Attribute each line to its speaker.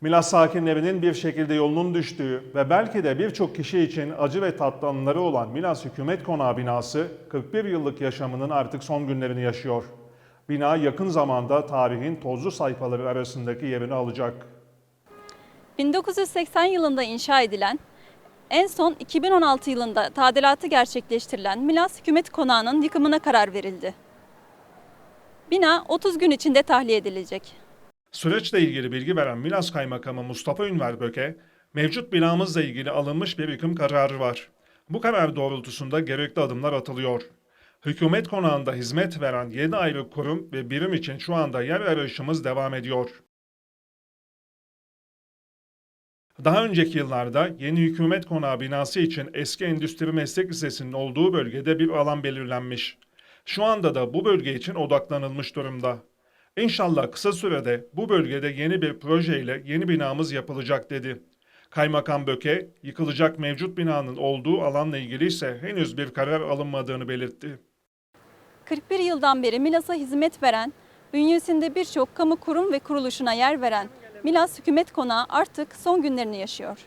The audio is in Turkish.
Speaker 1: Milas sakinlerinin bir şekilde yolunun düştüğü ve belki de birçok kişi için acı ve tatlı anıları olan Milas Hükümet Konağı binası 41 yıllık yaşamının artık son günlerini yaşıyor. Bina yakın zamanda tarihin tozlu sayfaları arasındaki yerini alacak.
Speaker 2: 1980 yılında inşa edilen, en son 2016 yılında tadilatı gerçekleştirilen Milas Hükümet Konağı'nın yıkımına karar verildi. Bina 30 gün içinde tahliye edilecek.
Speaker 1: Süreçle ilgili bilgi veren Milas Kaymakamı Mustafa Ünver Böke, mevcut binamızla ilgili alınmış bir yıkım kararı var. Bu karar doğrultusunda gerekli adımlar atılıyor. Hükümet konağında hizmet veren 7 ayrı kurum ve birim için şu anda yer arayışımız devam ediyor. Daha önceki yıllarda yeni hükümet konağı binası için eski Endüstri Meslek Lisesi'nin olduğu bölgede bir alan belirlenmiş. Şu anda da bu bölge için odaklanılmış durumda. İnşallah kısa sürede bu bölgede yeni bir projeyle yeni binamız yapılacak dedi. Kaymakam Böke, yıkılacak mevcut binanın olduğu alanla ilgili ise henüz bir karar alınmadığını belirtti.
Speaker 2: 41 yıldan beri Milas'a hizmet veren, bünyesinde birçok kamu kurum ve kuruluşuna yer veren Milas Hükümet Konağı artık son günlerini yaşıyor.